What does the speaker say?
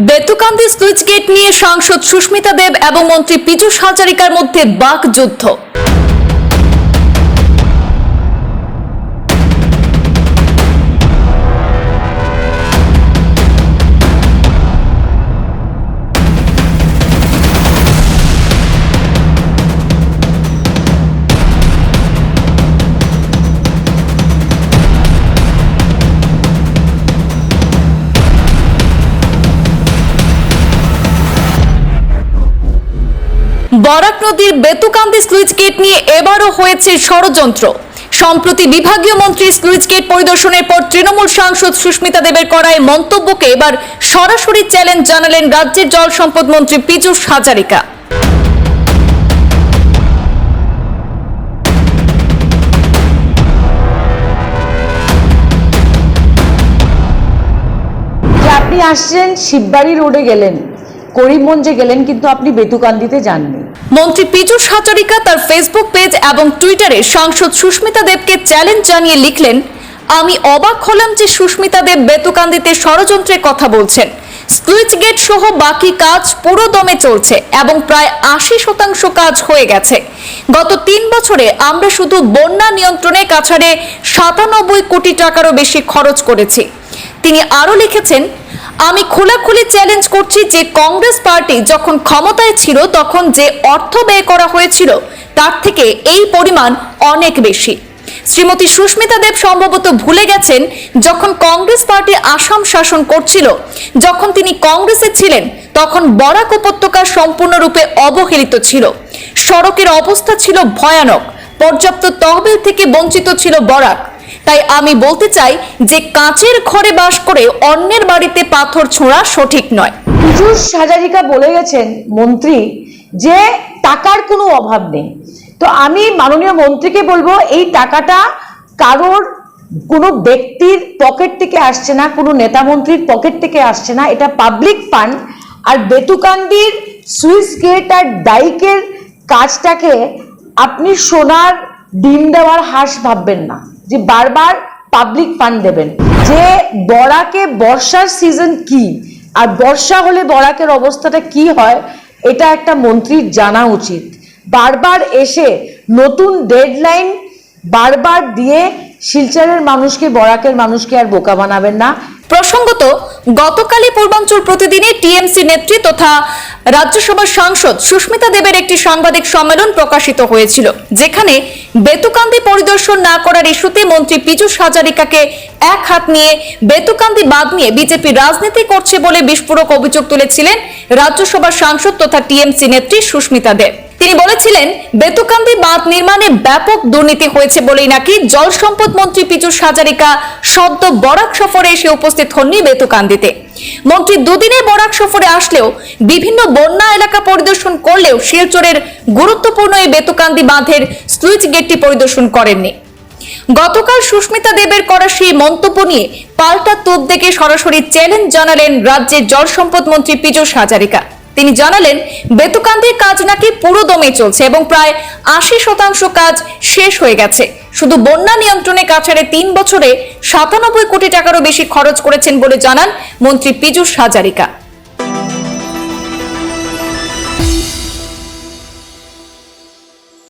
Betukandi switch gate নিয়ে সাংসদ সুস্মিতা দেব এবং মন্ত্রী পীযুষ হাজারিকার মধ্যে বাক যুদ্ধ বরাক নদীর বেতুকান্দি স্লুইচ গেট নিয়ে এবারও হয়েছে ষড়যন্ত্র। সম্প্রতি বিভাগীয় মন্ত্রী স্লুইচ গেট পরিদর্শনের পর তৃণমূল সাংসদ সুস্মিতা দেবের করা এই মন্তব্যকে এবার সরাসরি চ্যালেঞ্জ জানালেন রাজ্যের জল সম্পদ মন্ত্রী পীযূষ হাজারিকা। আপনি আসছেন, শিববাড়ি রোডে গেলেন। করিমগঞ্জে গেলেন, কিন্তু আপনি বেতুকান্দিতে যাননি। মন্ত্রী পীযূষ হাজারিকা তার ফেসবুক পেজ এবং টুইটারে সাংসদ সুস্মিতা দেবকে চ্যালেঞ্জ জানিয়ে লিখলেন, আমি অবাক হলাম যে সুস্মিতা দেব বেতুকান্দিতে ষড়যন্ত্রের কথা বলছেন। স্লুইচ গেট সহ বাকি কাজ পুরো দমে চলছে এবং প্রায় আশি শতাংশ কাজ হয়ে গেছে। গত তিন বছরে আমরা শুধু বন্যা নিয়ন্ত্রণে কাছাড়ে সাতানব্বই কোটি টাকারও বেশি খরচ করেছি। তিনি আরও লিখেছেন, আমি খোলাখুলি চ্যালেঞ্জ করছি যে কংগ্রেস পার্টি যখন ক্ষমতায় ছিল তখন যে অর্থ ব্যয় করা হয়েছিল, তার থেকে এই পরিমাণ অনেক বেশি। শ্রীমতী সুস্মিতা দেব সম্ভবত ভুলে গেছেন, যখন কংগ্রেস পার্টি আসাম শাসন করছিল, যখন তিনি কংগ্রেসে ছিলেন, তখন বরাক উপত্যকা সম্পূর্ণরূপে অবহেলিত ছিল। সড়কের অবস্থা ছিল ভয়ানক। পর্যাপ্ত তহবিল থেকে বঞ্চিত ছিল বরাক। তাই আমি বলতে চাই যে কাঁচের ঘরে বাস করে অন্যের বাড়িতে পাথর ছোঁড়া সঠিক নয়। পীযূষ হাজারিকা বলে গেছেন, মন্ত্রী, যে টাকার কোনো অভাব নেই। তো আমি মাননীয় মন্ত্রীকে বলব, এই টাকাটা কারোর কোনো ব্যক্তির পকেট থেকে আসছে না, কোনো নেতা মন্ত্রীর পকেট থেকে আসছে না। এটা পাবলিক ফান্ড, আর বেতুকান্দির সুইস গেট আর ডাইকের কাজটাকে আপনি সোনার ডিম দেওয়ার হাঁস ভাববেন না। যে বারবার পাবলিক ফান্ড দেবেন। যে বরাকে বর্ষার সিজন কি? আর বর্ষা হলে বরাকের অবস্থাটা কি হয়? এটা একটা মন্ত্রীর জানা উচিত। বারবার এসে নতুন ডেডলাইন বারবার দিয়ে শিলচরের মানুষকে, বরাকের মানুষকে আর বোকা বানাবেন না। প্রসঙ্গত, গতকালই পূর্বাঞ্চল প্রতিদিনে টিএমসি নেত্রী তথা রাজ্যসভার সাংসদ সুস্মিতা দেবের একটি সাংবাদিক সম্মেলন প্রকাশিত হয়েছিল, যেখানে বেতুকান্দি পরিদর্শন না করার ইস্যুতে মন্ত্রী পীযূষ হাজারিকাকে এক হাত নিয়ে বেতুকান্দি বাদ নিয়ে বিজেপি রাজনীতি করছে বলে বিস্ফোরক অভিযোগ তুলেছিলেন রাজ্যসভার সাংসদ তথা টিএমসি নেত্রী সুস্মিতা দেব। তিনি বলেছিলেন, বেতুকান্দি বাঁধ নির্মাণে ব্যাপক দুর্নীতি হয়েছে বলেই নাকি জল সম্পদ মন্ত্রী পীযূষ হাজারিকা সদ্য বরাক সফরে এসে উপস্থিত হননি বেতুকান্দিতে। মন্ত্রী দুদিনে বরাক সফরে আসলেও বিভিন্ন বন্যা এলাকা পরিদর্শন করলেও শিলচরের গুরুত্বপূর্ণ এই বেতুকান্দি বাঁধের স্লুইচ গেটটি পরিদর্শন করেননি। গতকাল সুস্মিতা দেবের করা সেই মন্তব্য নিয়ে পাল্টা তোপ দেখে সরাসরি চ্যালেঞ্জ জানালেন রাজ্যের জল সম্পদ মন্ত্রী পীযূষ হাজারিকা তিনি জানালেন, বেতুকান্দির কাজ নাকি পুরো দমে চলছে এবং প্রায় আশি শতাংশ কাজ শেষ হয়ে গেছে। শুধু বন্যা নিয়ন্ত্রণে কাছাড়ে তিন বছরে সাতানব্বই কোটি টাকারও বেশি খরচ করেছেন বলে জানান মন্ত্রী পীযুষ হাজারিকা।